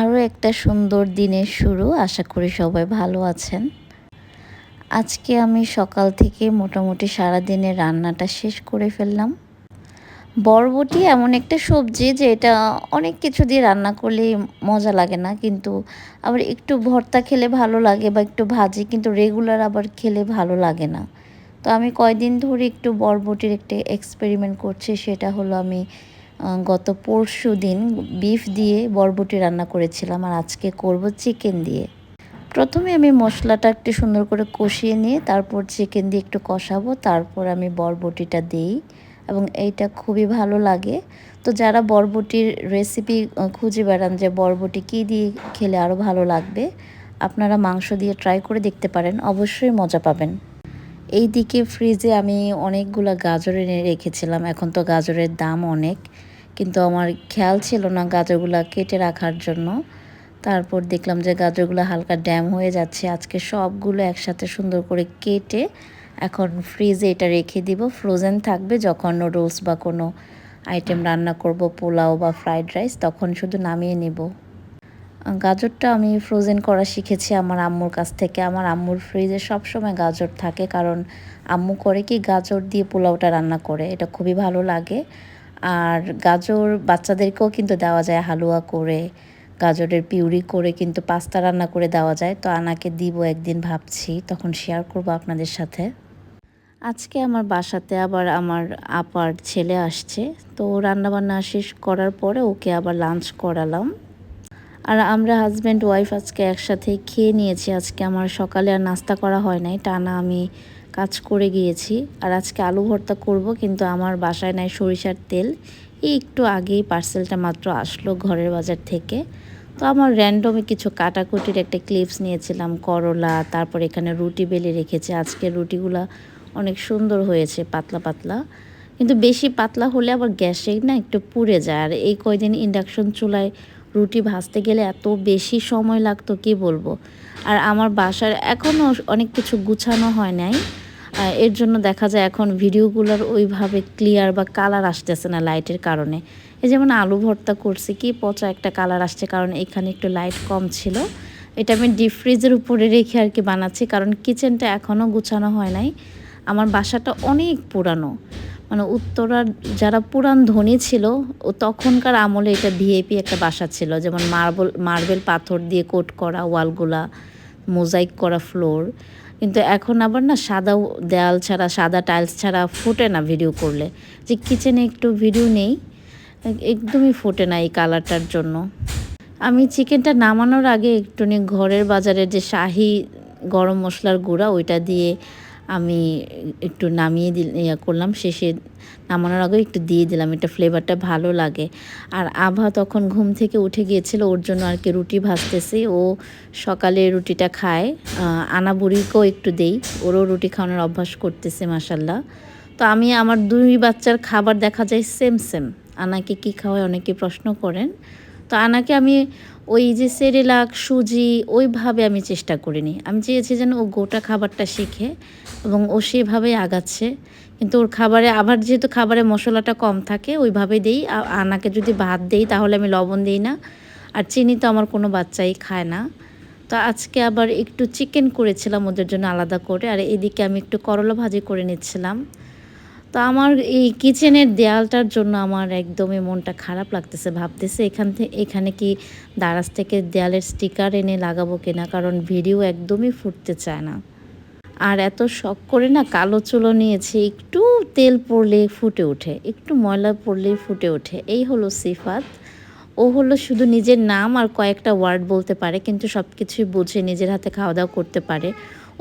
আরও একটা সুন্দর দিনের শুরু। আশা করি সবাই ভালো আছেন। আজকে আমি সকাল থেকে মোটামুটি সারা দিনের রান্নাটা শেষ করে ফেললাম। বরবটি এমন একটা সবজি যে এটা অনেক কিছু দিয়ে রান্না করলে মজা লাগে না, কিন্তু আবার একটু ভর্তা খেলে ভালো লাগে বা একটু ভাজি, কিন্তু রেগুলার আবার খেলে ভালো লাগে না। তো আমি কয়দিন ধরে একটু বরবটির একটা এক্সপেরিমেন্ট করছি, সেটা হলো আমি গত পরশু দিন বিফ দিয়ে বরবটি রান্না করেছিলাম আর আজকে করব চিকেন দিয়ে। প্রথমে আমি মশলাটা একটু সুন্দর করে কষিয়ে নিয়ে তারপর চিকেন দিয়ে একটু কষাবো, তারপর আমি বরবটিটা দিই এবং এইটা খুবই ভালো লাগে। তো যারা বরবটির রেসিপি খুঁজে বেড়ান যে বরবটি কী দিয়ে খেলে আরও ভালো লাগবে, আপনারা মাংস দিয়ে ট্রাই করে দেখতে পারেন, অবশ্যই মজা পাবেন। এই দিকে ফ্রিজে আমি অনেকগুলো গাজর এনে রেখেছিলাম, এখন তো গাজরের দাম অনেক। কিন্তু আমার খেয়াল ছিল না গাজরগুলো কেটে রাখার জন্য। তারপর দেখলাম যে গাজরগুলো হালকা ড্যাম হয়ে যাচ্ছে। আজকে সবগুলো একসাথে সুন্দর করে কেটে এখন ফ্রিজে এটা রেখে দিব। ফ্রোজেন থাকবে যখন নুডলস বা কোনো আইটেম রান্না করব, পোলাও বা ফ্রাইড রাইস তখন শুধু নামিয়ে নেব। গাজরটা আমি ফ্রোজেন করা শিখেছি আমার আম্মুর কাছ থেকে। আমার আম্মুর ফ্রিজে সবসময় গাজর থাকে, কারণ আম্মু করে কি গাজর দিয়ে পোলাওটা রান্না করে। এটা খুবই ভালো লাগে। আর গাজর বাচ্চাদেরকেও কিন্তু দেওয়া যায় হালুয়া করে, গাজরের পিউরি করে কিন্তু পাস্তা রান্না করে দেওয়া যায়। তো আনাকে দিব, একদিন ভাবছি, তখন শেয়ার করব আপনাদের সাথে। আজকে আমার বাসাতে আবার আমার আপার ছেলে আসছে, তো রান্নাবান্না শেষ করার পরে ওকে আবার লাঞ্চ করালাম। আর আমরা হাজব্যান্ড ওয়াইফ আজকে একসাথে খেয়ে নিয়েছি, আজকে আমার সকালে আর নাস্তা করা হয় নাই, টানা আমি কাজ করে গিয়েছি আর আজকে আলু ভর্তা করব, কিন্তু আমার বাসায় নাই সরিষার তেল। এই একটু আগেই পার্সেলটা মাত্র আসলো ঘরের বাজার থেকে। তো আমার র্যান্ডমে কিছু কাটাকুটির একটা ক্লিপস নিয়েছিলাম, করলা, তারপর এখানে রুটি বেলে রেখেছে। আজকে রুটিগুলা অনেক সুন্দর হয়েছে, পাতলা পাতলা। কিন্তু বেশি পাতলা হলে আবার গ্যাসে না একটু পুড়ে যায়। আর এই কয়দিন ইন্ডাকশন চুলায় রুটি ভাজতে গেলে এত বেশি সময় লাগতো, কি বলব? আর আমার বাসার এখনও অনেক কিছু গুছানো হয় নাই। এর জন্য দেখা যায় এখন ভিডিওগুলোর ওইভাবে ক্লিয়ার বা কালার আসতেছে না লাইটের কারণে। এই যেমন আলু ভর্তা করছি, কি পচা একটা কালার আসছে কারণ এখানে একটু লাইট কম ছিল। এটা আমি ডিপ ফ্রিজের উপরে রেখে আর কি বানাচ্ছি কারণ কিচেনটা এখনও গুছানো হয় নাই। আমার বাসাটা অনেক পুরানো। মানে উত্তরার যারা পুরান ধনী ছিল, ও তখনকার আমলে এটা ভিএপি একটা বাসা ছিল। যেমন মার্বল মার্বেল পাথর দিয়ে কোট করা ওয়ালগুলা মোজাইক করা ফ্লোর। কিন্তু এখন আবার না সাদা দেয়াল ছাড়া, সাদা টাইলস ছাড়া ফোটে না ভিডিও করলে। যে কিচেনে একটু ভিডিও নেই একদমই ফোটে না এই কালারটার জন্য। আমি চিকেনটা নামানোর আগে একটুনি ঘরের বাজারের যে শাহি গরম মশলার গুঁড়া, ওইটা দিয়ে আমি একটু নামিয়ে দিল, ইয়া করলাম, শেষে নামানোর আগে একটু দিয়ে দিলাম, এটা ফ্লেভারটা ভালো লাগে। আর আভা তখন ঘুম থেকে উঠে গিয়েছিল, ওর জন্য আর কি রুটি ভাজতেছি। ও সকালে রুটিটা খায় আনা বুড়িকেও একটু দেই, ওরও রুটি খাওয়ানোর অভ্যাস করতেছে মাসাল্লাহ তো আমি আমার দুই বাচ্চার খাবার দেখা যায় সেম সেম আনাকে কী খাওয়ায় অনেকে প্রশ্ন করেন। তো আনাকে আমি ওই যে সেরেলাক, সুজি, ওইভাবে আমি চেষ্টা করিনি। আমি চেয়েছি যেন ও গোটা খাবারটা শিখে এবং ও সেভাবেই আগাচ্ছে। কিন্তু ওর খাবারে আবার যেহেতু খাবারে মশলাটা কম থাকে, ওইভাবে দেই। আনাকে যদি ভাত দেই, তাহলে আমি লবণ দিই না। আর চিনি তো আমার কোনো বাচ্চাই খায় না। তো আজকে আবার একটু চিকেন করেছিলাম ওদের জন্য আলাদা করে। আর এদিকে আমি একটু করলা ভাজি করে নিচ্ছিলাম। তো আমার এই কিচেনের দেয়ালটার জন্য আমার একদমই মনটা খারাপ লাগতেছে, ভাবতেছে এখান থেকে এখানে কি দারাজ থেকে দেয়ালের স্টিকার এনে লাগাবো কিনা? কারণ ভিডিও একদমই ফুটতে চায় না। আর এত শখ করে না কালো চুলো নিয়েছে, একটু তেল পড়লে ফুটে ওঠে, একটু ময়লা পড়লেই ফুটে ওঠে। এই হলো সিফাত। ও হলো শুধু নিজের নাম আর কয়েকটা ওয়ার্ড বলতে পারে, কিন্তু সব কিছুই বুঝে নিজের হাতে খাওয়া দাওয়া করতে পারে।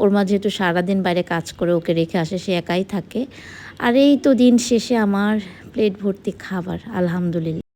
ওর মা যেহেতু সারাদিন বাইরে কাজ করে ওকে রেখে আসে, সে একাই থাকে। আর এই তো দিন শেষে আমার প্লেট ভর্তি খাবার, আলহামদুলিল্লাহ।